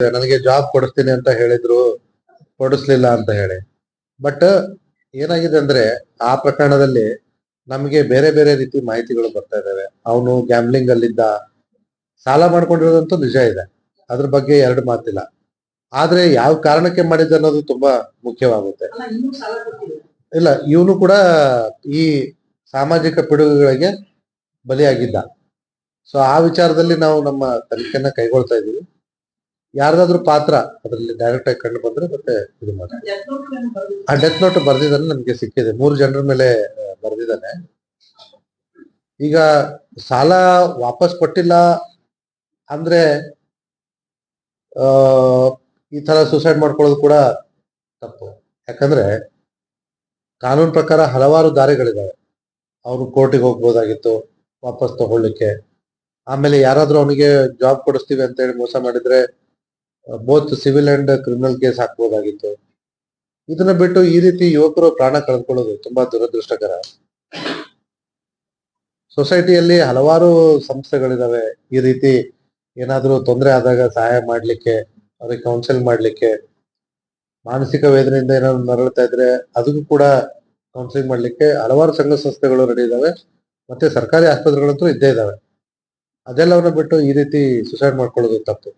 ನನಗೆ ಜಾಬ್ ಕೊಡಿಸ್ತೀನಿ ಅಂತ ಹೇಳಿದ್ರು ಕೊಡಿಸ್ಲಿಲ್ಲ ಅಂತ ಹೇಳಿ. ಬಟ್ ಏನಾಗಿದೆ ಅಂದ್ರೆ ಆ ಪ್ರಕರಣದಲ್ಲಿ ನಮಗೆ ಬೇರೆ ಬೇರೆ ರೀತಿ ಮಾಹಿತಿಗಳು ಬರ್ತಾ ಇದಾವೆ. ಅವನು ಗ್ಯಾಮ್ಲಿಂಗ್ ಅಲ್ಲಿದ್ದ ಸಾಲ ಮಾಡ್ಕೊಂಡಿರೋದಂತೂ ನಿಜ ಇದೆ. ಅದ್ರ ಬಗ್ಗೆ ಎರಡು ಮಾತಿಲ್ಲ. ಆದ್ರೆ ಯಾವ ಕಾರಣಕ್ಕೆ ಮಾಡಿದ್ದ ಅನ್ನೋದು ತುಂಬಾ ಮುಖ್ಯವಾಗುತ್ತೆ. ಇಲ್ಲ ಇವನು ಕೂಡ ಈ ಸಾಮಾಜಿಕ ಪಿಡುಗುಗಳಿಗೆ ಬಲಿಯಾಗಿದ್ದ. ಸೊ ಆ ವಿಚಾರದಲ್ಲಿ ನಾವು ನಮ್ಮ ತನಿಖೆನ ಕೈಗೊಳ್ತಾ ಇದೀವಿ ಯಾರ್ದಾದ್ರೂ ಪಾತ್ರ ಅದರಲ್ಲಿ ಡೈರೆಕ್ಟ್ ಆಗಿ ಕಂಡು ಬಂದ್ರೆ ಮತ್ತೆ ಇದು ಮಾಡಿ. ಆ ಡೆತ್ ನೋಟ್ ಬರ್ದಿದ್ದಾನೆ ನಮ್ಗೆ ಸಿಕ್ಕಿದೆ. ಮೂರು ಜನರ ಮೇಲೆ ಬರ್ದಿದ್ದಾನೆ. ಈಗ ಸಾಲ ವಾಪಸ್ ಕೊಟ್ಟಿಲ್ಲ ಅಂದ್ರೆ ಈ ತರ ಸುಸೈಡ್ ಮಾಡ್ಕೊಳ್ಳೋದು ಕೂಡ ತಪ್ಪು. ಯಾಕಂದ್ರೆ ಕಾನೂನು ಪ್ರಕಾರ ಹಲವಾರು ದಾರಿಗಳಿದಾವೆ. ಅವನು ಕೋರ್ಟಿಗೆ ಹೋಗ್ಬೋದಾಗಿತ್ತು ವಾಪಸ್ ತಗೊಳ್ಳಿಕ್ಕೆ. ಆಮೇಲೆ ಯಾರಾದ್ರೂ ಅವನಿಗೆ ಜಾಬ್ ಕೊಡಿಸ್ತೀವಿ ಅಂತ ಹೇಳಿ ಮೋಸ ಮಾಡಿದ್ರೆ both civil and criminal case ಹಾಕ್ಬೋದಾಗಿತ್ತು. ಇದನ್ನ ಬಿಟ್ಟು ಈ ರೀತಿ ಯುವಕರು ಪ್ರಾಣ ಕಳೆದುಕೊಳ್ಳೋದು ತುಂಬಾ ದುರದೃಷ್ಟಕರ. ಸೊಸೈಟಿಯಲ್ಲಿ ಹಲವಾರು ಸಂಸ್ಥೆಗಳಿದಾವೆ. ಈ ರೀತಿ ಏನಾದರೂ ತೊಂದರೆ ಆದಾಗ ಸಹಾಯ ಮಾಡ್ಲಿಕ್ಕೆ, ಅವ್ರಿಗೆ ಕೌನ್ಸಿಲ್ ಮಾಡ್ಲಿಕ್ಕೆ, ಮಾನಸಿಕ ವೇದನೆಯಿಂದ ಏನಾದ್ರು ನರಳ್ತಾ ಇದ್ರೆ ಅದಕ್ಕೂ ಕೂಡ ಕೌನ್ಸಿಲಿಂಗ್ ಮಾಡ್ಲಿಕ್ಕೆ ಹಲವಾರು ಸಂಘ ಸಂಸ್ಥೆಗಳು ರೆಡಿ ಇದಾವೆ. ಮತ್ತೆ ಸರ್ಕಾರಿ ಆಸ್ಪತ್ರೆಗಳಂತೂ ಇದ್ದೇ ಇದಾವೆ. ಅದೆಲ್ಲವನ್ನ ಬಿಟ್ಟು ಈ ರೀತಿ ಸುಸೈಡ್ ಮಾಡ್ಕೊಳ್ಳೋದು ತಪ್ಪು.